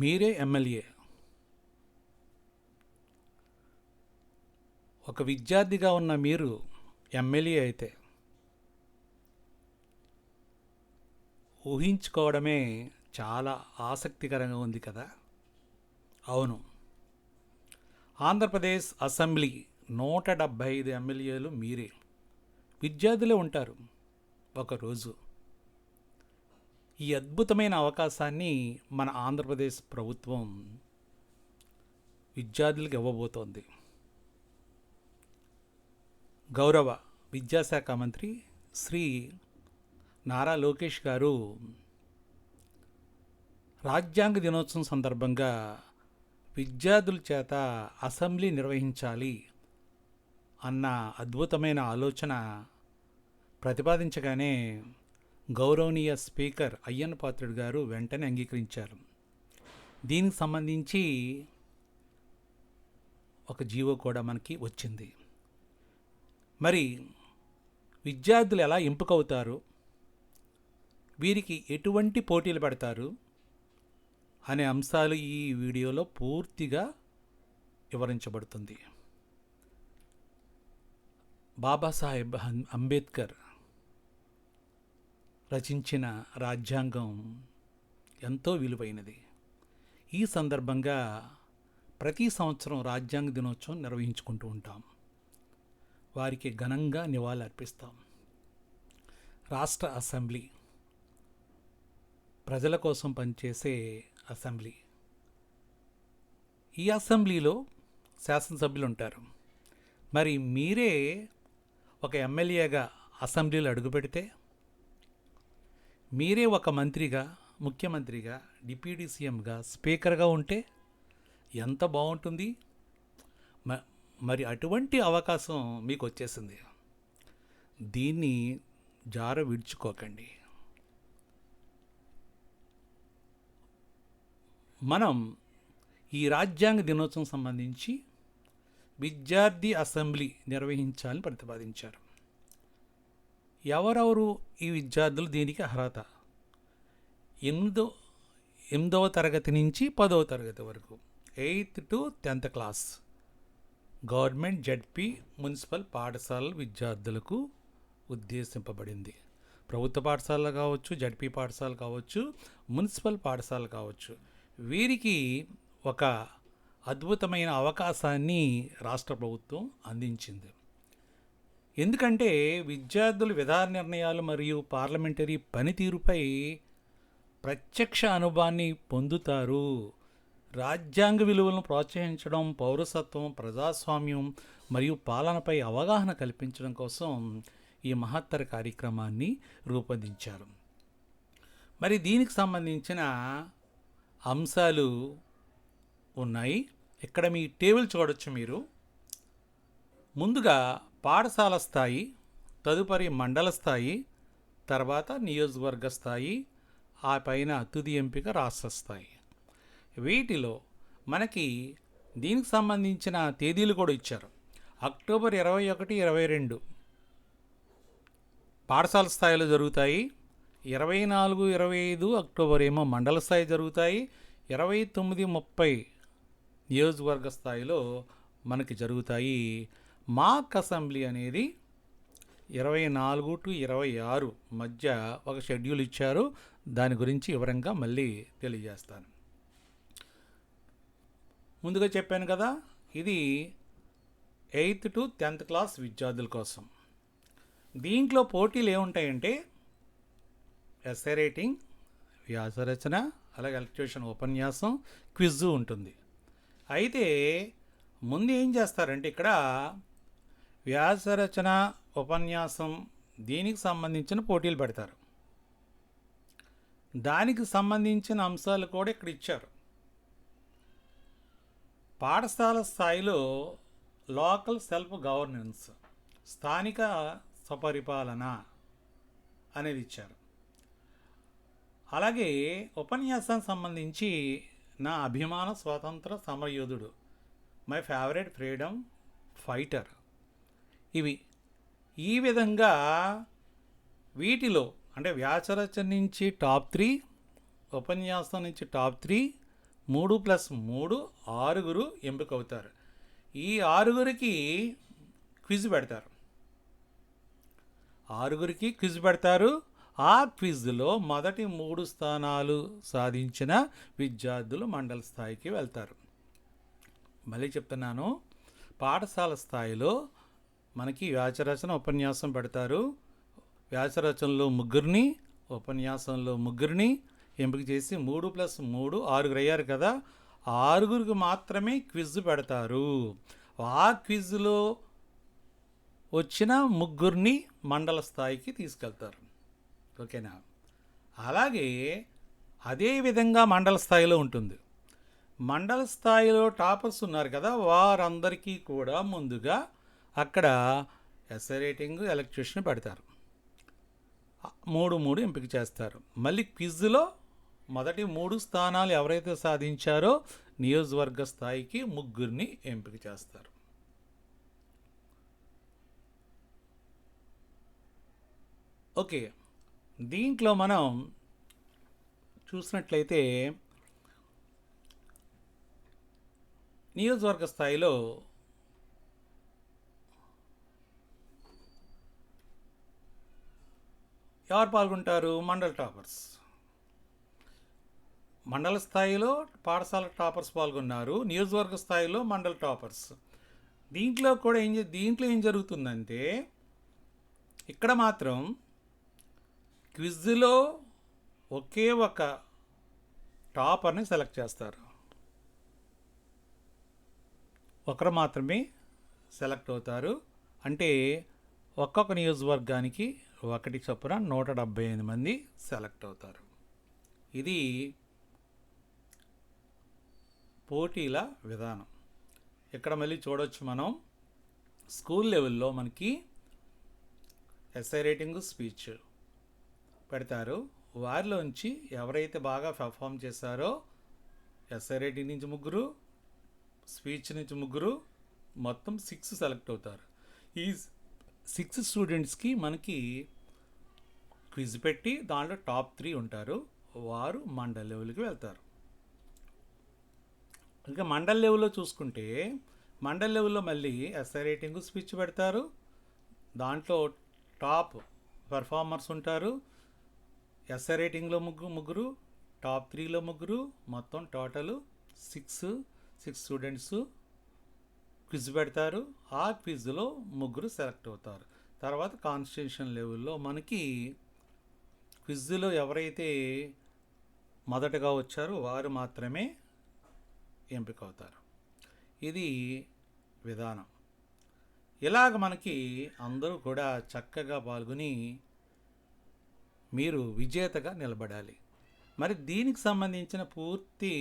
మీరే ఎమ్మెల్యే. ఒక విద్యార్థిగా ఉన్న మీరు ఎమ్మెల్యే అయితే ఊహించుకోవడమే చాలా ఆసక్తికరంగా ఉంది కదా? అవును. ఆంధ్రప్రదేశ్ అసెంబ్లీ నూట డెబ్భై ఐదు ఎమ్మెల్యేలు మీరే. విద్యార్థులే ఉంటారు. ఒకరోజు ఈ అద్భుతమైన అవకాశాన్ని మన ఆంధ్రప్రదేశ్ ప్రభుత్వం విద్యార్థులకు ఇవ్వబోతోంది. గౌరవ విద్యాశాఖ మంత్రి శ్రీ నారా లోకేష్ గారు రాజ్యాంగ దినోత్సవం సందర్భంగా విద్యార్థుల చేత అసెంబ్లీ నిర్వహించాలి అన్న అద్భుతమైన ఆలోచన ప్రతిపాదించగానే గౌరవనీయ స్పీకర్ అయ్యన్ పాత్రుడు గారు వెంటనే అంగీకరించారు. దీనికి సంబంధించి ఒక జీవో కూడా మనకి వచ్చింది. మరి విద్యార్థులు ఎలా ఎంపికవుతారు? వీరికి ఎటువంటి పోటీలు పెడతారు? అనే అంశాలు ఈ వీడియోలో పూర్తిగా వివరించబడుతుంది. బాబాసాహెబ్ అంబేద్కర్ రచించిన రాజ్యాంగం ఎంతో విలువైనది. ఈ సందర్భంగా ప్రతి సంవత్సరం రాజ్యాంగ దినోత్సవం నిర్వహించుకుంటూ ఉంటాం. వారికి ఘనంగా నివాళులర్పిస్తాం. రాష్ట్ర అసెంబ్లీ ప్రజల కోసం పనిచేసే అసెంబ్లీ. ఈ అసెంబ్లీలో శాసనసభ్యులు ఉంటారు మరి మీరే ఒక ఎమ్మెల్యేగా అసెంబ్లీలో అడుగుపెడితే మీరే ఒక మంత్రిగా ముఖ్యమంత్రిగా డిప్యూటీ సీఎంగా స్పీకర్గా ఉంటే ఎంత బాగుంటుంది? మ- మరి అటువంటి అవకాశం మీకు వచ్చేసింది దీన్ని జార విడుచుకోకండి. మనం ఈ రాజ్యాంగ దినోత్సవం సంబంధించి విద్యార్థి అసెంబ్లీ నిర్వహించాలని ప్రతిపాదించారు. ఎవరెవరు ఈ విద్యార్థులు దీనికి అర్హత? ఎనిమిదో ఎనిమిదవ తరగతి నుంచి పదవ తరగతి వరకు. Eighth to tenth class. Government ZP municipal పాఠశాల విద్యార్థులకు ఉద్దేశింపబడింది. ప్రభుత్వ పాఠశాలలు కావచ్చు జడ్పీ పాఠశాల కావచ్చు మున్సిపల్ పాఠశాల కావచ్చు. వీరికి ఒక అద్భుతమైన అవకాశాన్ని రాష్ట్ర ప్రభుత్వం అందించింది. ఎందుకంటే విద్యార్థులు విధాన నిర్ణయాలు మరియు పార్లమెంటరీ పనితీరుపై ప్రత్యక్ష అనుభవాన్ని పొందుతారు. రాజ్యాంగ విలువలను ప్రోత్సహించడం పౌరసత్వం ప్రజాస్వామ్యం మరియు పాలనపై అవగాహన కల్పించడం కోసం ఈ మహత్తర కార్యక్రమాన్ని రూపొందించారు. మరి దీనికి సంబంధించిన అంశాలు ఉన్నాయి. ఇక్కడ మీ టేబుల్ చూడొచ్చు మీరు. ముందుగా పాఠశాల స్థాయి తదుపరి మండల స్థాయి తర్వాత నియోజకవర్గ స్థాయి ఆ పైన తుది ఎంపిక రాష్ట్ర స్థాయి. వీటిలో మనకి దీనికి సంబంధించిన తేదీలు కూడా ఇచ్చారు. అక్టోబర్ ఇరవై ఒకటి ఇరవై రెండు. పాఠశాల స్థాయిలో జరుగుతాయి. ఇరవై నాలుగు ఇరవై ఐదు అక్టోబర్ ఏమో మండల స్థాయి జరుగుతాయి. ఇరవై తొమ్మిది ముప్పై నియోజకవర్గ స్థాయిలో మనకి జరుగుతాయి మాక్ అసెంబ్లీ అనేది ఇరవై నాలుగు టు ఇరవై ఆరు మధ్య ఒక షెడ్యూల్ ఇచ్చారు. దాని గురించి వివరంగా మళ్ళీ తెలియజేస్తాను. ముందుగా చెప్పాను కదా ఇది ఎయిత్ టు టెన్త్ క్లాస్ విద్యార్థుల కోసం. దీంట్లో పోటీలు ఏముంటాయంటే ఎస్ఏ రేటింగ్ వ్యాసరచన అలాగే ఎలక్ట్రిషన్ ఉపన్యాసం క్విజ్ ఉంటుంది. అయితే ముందు ఏం చేస్తారంటే ఇక్కడ వ్యాసరచన ఉపన్యాసం దీనికి సంబంధించిన పోటీలు పెడతారు. దానికి సంబంధించిన అంశాలు కూడా ఇక్కడ ఇచ్చారు. పాఠశాల స్థాయిలో లోకల్ సెల్ఫ్ గవర్నెన్స్ స్థానిక స్వపరిపాలన అనేది ఇచ్చారు. అలాగే ఉపన్యాసానికి సంబంధించి నా అభిమాన స్వాతంత్ర సమరయోధుడు మై ఫేవరెట్ ఫ్రీడమ్ ఫైటర్ ఇవి. ఈ విధంగా వీటిలో అంటే వ్యాసరచన నుంచి టాప్ త్రీ ఉపన్యాసం నుంచి టాప్ త్రీ మూడు ప్లస్ మూడు ఆరుగురు ఎంపిక అవుతారు ఈ ఆరుగురికి క్విజ్ పెడతారు. ఆరుగురికి క్విజ్ పెడతారు. ఆ క్విజ్లో మొదటి మూడు స్థానాలు సాధించిన విద్యార్థులు మండల స్థాయికి వెళ్తారు. మళ్ళీ చెప్తున్నాను పాఠశాల స్థాయిలో మనకి వ్యాసరచన ఉపన్యాసం పెడతారు. వ్యాసరచనలో ముగ్గురిని ఉపన్యాసంలో ముగ్గురిని ఎంపిక చేసి మూడు ప్లస్ మూడు ఆరుగురు అయ్యారు కదా ఆరుగురికి మాత్రమే క్విజ్ పెడతారు. ఆ క్విజ్లో వచ్చిన ముగ్గురిని మండల స్థాయికి తీసుకెళ్తారు. ఓకేనా? అలాగే అదే విధంగా మండల స్థాయిలో ఉంటుంది. మండల స్థాయిలో టాపర్స్ ఉన్నారు కదా వారందరికీ కూడా ముందుగా అక్కడ ఎస్ఐ రేటింగ్ ఎలక్ట్రిషన్ పెడతారు. మూడు మూడు ఎంపిక చేస్తారు. మళ్ళీ క్విజ్లో మొదటి మూడు స్థానాలు ఎవరైతే సాధించారో నియోజకవర్గ స్థాయికి ముగ్గురిని ఎంపిక చేస్తారు. ఓకే దీంట్లో మనం చూసినట్లయితే నియోజకవర్గ స్థాయిలో ఎవరు పాల్గొంటారు? మండల టాపర్స్. మండల స్థాయిలో పాఠశాల టాపర్స్ పాల్గొన్నారు. నియోజకవర్గ స్థాయిలో మండల టాపర్స్. దీంట్లో కూడా ఏం దీంట్లో ఏం జరుగుతుందంటే ఇక్కడ మాత్రం క్విజ్లో ఒకే ఒక టాపర్ని సెలెక్ట్ చేస్తారు. ఒకరు మాత్రమే సెలెక్ట్ అవుతారు. అంటే ఒక్కొక్క నియోజకవర్గానికి ఒకటి చొప్పున నూట డెబ్భై ఎనిమిది మంది సెలెక్ట్ అవుతారు. ఇది పోటీల విధానం. ఇక్కడ మళ్ళీ చూడవచ్చు మనం. స్కూల్ లెవెల్లో మనకి ఎస్ఐ రేటింగ్ స్పీచ్ పెడతారు. వారిలోంచి ఎవరైతే బాగా పెర్ఫామ్ చేశారో ఎస్ఐ రేటింగ్ నుంచి ముగ్గురు స్పీచ్ నుంచి ముగ్గురు మొత్తం సిక్స్ సెలెక్ట్ అవుతారు. ఈ సిక్స్ స్టూడెంట్స్కి మనకి క్విజ్ పెట్టి దాంట్లో టాప్ త్రీ ఉంటారు. వారు మండల్ లెవెల్కి వెళ్తారు. ఇంకా మండల్ లెవెల్లో చూసుకుంటే మండల్ లెవెల్లో మళ్ళీ ఎస్ఐ రేటింగ్ స్పీచ్ పెడతారు. దాంట్లో టాప్ పెర్ఫార్మర్స్ ఉంటారు. ఎస్ఐ రేటింగ్లో ముగ్గురు ముగ్గురు టాప్ త్రీలో ముగ్గురు మొత్తం total six six students. Quiz పెడతారు. ఆ క్విజ్లో ముగ్గురు సెలెక్ట్ అవుతారు. తర్వాత కాన్స్టిట్యూషన్ లెవెల్లో మనకి క్విజ్లో ఎవరైతే మొదటగా వచ్చారో వారు మాత్రమే ఎంపిక అవుతారు ఇది విధానం. ఇలాగ మనకి అందరూ కూడా చక్కగా పాల్గొని మీరు విజేతగా నిలబడాలి. మరి దీనికి సంబంధించిన పూర్తి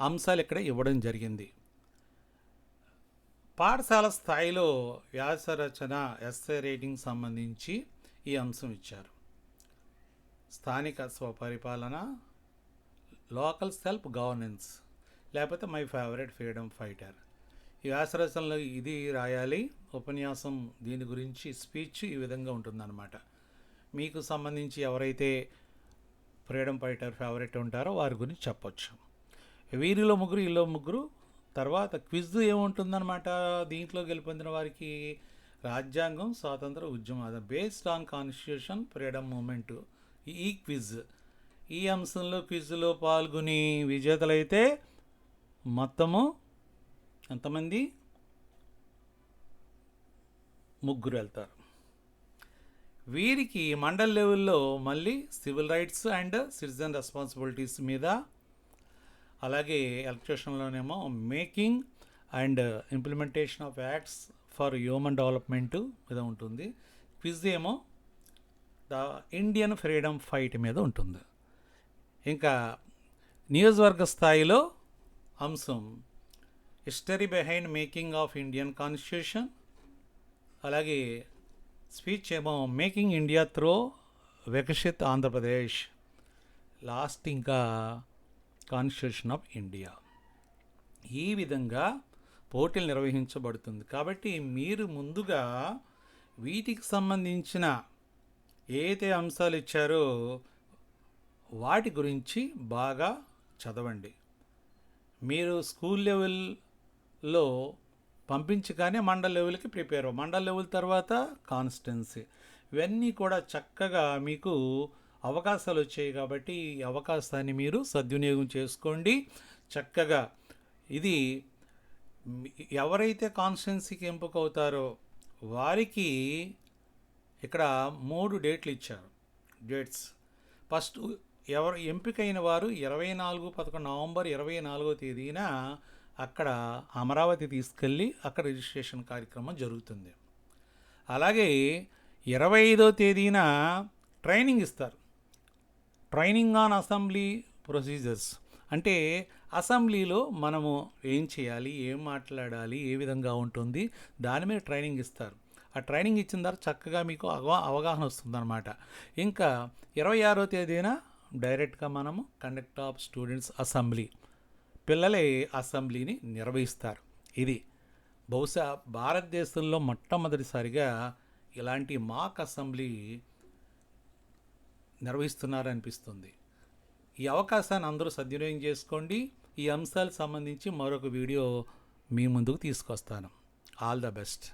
అంశాలు ఇక్కడ ఇవ్వడం జరిగింది. పాఠశాల స్థాయిలో వ్యాస రచన ఎస్ఏ రేటింగ్ సంబంధించి ఈ అంశం ఇచ్చారు. స్థానిక స్వపరిపాలన లోకల్ సెల్ఫ్ గవర్నెన్స్ లేకపోతే మై ఫేవరెట్ ఫ్రీడమ్ ఫైటర్. ఈ వ్యాసరచనలో ఇది రాయాలి. ఉపన్యాసం దీని గురించి స్పీచ్ ఈ విధంగా ఉంటుందన్నమాట. మీకు సంబంధించి ఎవరైతే ఫ్రీడమ్ ఫైటర్ ఫేవరెట్ ఉంటారో వారి గురించి చెప్పొచ్చు. వీరిలో ముగ్గురు వీళ్ళో ముగ్గురు తర్వాత క్విజ్ ఏముంటుందన్నమాట? దీంట్లో గెలుపొందిన వారికి రాజ్యాంగం స్వాతంత్ర ఉద్యమం based on constitution freedom movement. ఈ క్విజ్. ఈ అంశంలో క్విజ్లో పాల్గొని విజేతలైతే మొత్తము ఎంతమంది? ముగ్గురు వెళ్తారు. వీరికి మండల్ లెవెల్లో మళ్ళీ civil rights and citizen responsibilities మీద అలాగే ఎలక్ట్రిషన్లోనేమో making and implementation of acts for human development మీద ఉంటుంది. క్విజ్ ఏమో ద ఇండియన్ ఫ్రీడమ్ ఫైట్ మీద ఉంటుంది. ఇంకా నియోజకవర్గ స్థాయిలో అంశం history behind making of Indian constitution అలాగే స్పీచ్ ఏమో making India through Viksit Andhra Pradesh. Last ఇంకా కాన్స్టిట్యూషన్ ఆఫ్ ఇండియా ఈ విధంగా పోటీలు నిర్వహించబడుతుంది. కాబట్టి మీరు ముందుగా వీటికి సంబంధించిన ఏదైతే అంశాలు ఇచ్చారో వాటి గురించి బాగా చదవండి. మీరు స్కూల్ లెవెల్లో పంపించగానే మండల్ లెవెల్కి ప్రిపేర్ మండల మండల్ లెవెల్ తర్వాత కాన్స్టెన్సీ ఇవన్నీ కూడా చక్కగా మీకు అవకాశాలు వచ్చాయి కాబట్టి ఈ అవకాశాన్ని మీరు సద్వినియోగం చేసుకోండి. చక్కగా ఇది ఎవరైతే కాన్స్టెన్సీకి ఎంపిక అవుతారో వారికి ఇక్కడ మూడు డేట్లు ఇచ్చారు. డేట్స్. ఫస్ట్ ఎవరు ఎంపికైన వారు ఇరవై నాలుగు పదకొండు నవంబర్ ఇరవై నాలుగో తేదీన అక్కడ అమరావతి తీసుకెళ్ళి అక్కడ రిజిస్ట్రేషన్ కార్యక్రమం జరుగుతుంది. అలాగే ఇరవై ఐదో తేదీన ట్రైనింగ్ ఇస్తారు. ట్రైనింగ్ ఆన్ అసెంబ్లీ ప్రొసీజర్స్ అంటే అసెంబ్లీలో మనము ఏం చేయాలి ఏం మాట్లాడాలి ఏ విధంగా ఉంటుంది దాని మీద ట్రైనింగ్ ఇస్తారు. ఆ ట్రైనింగ్ ఇచ్చిన తర్వాత చక్కగా మీకు అవగా అవగాహన వస్తుందన్నమాట. ఇంకా ఇరవై ఆరో తేదీన డైరెక్ట్గా మనము కండక్ట్ ఆఫ్ స్టూడెంట్స్ అసెంబ్లీ పిల్లలే అసెంబ్లీని నిర్వహిస్తారు. ఇది బహుశా భారతదేశంలో మొట్టమొదటిసారిగా ఇలాంటి మాక్ అసెంబ్లీ నిర్వహిస్తున్నారనిపిస్తుంది. ఈ అవకాశాన్ని అందరూ సద్వినియోగం చేసుకోండి. ఈ అంశాలకు సంబంధించి మరొక వీడియో మీ ముందుకు తీసుకొస్తాను. All the best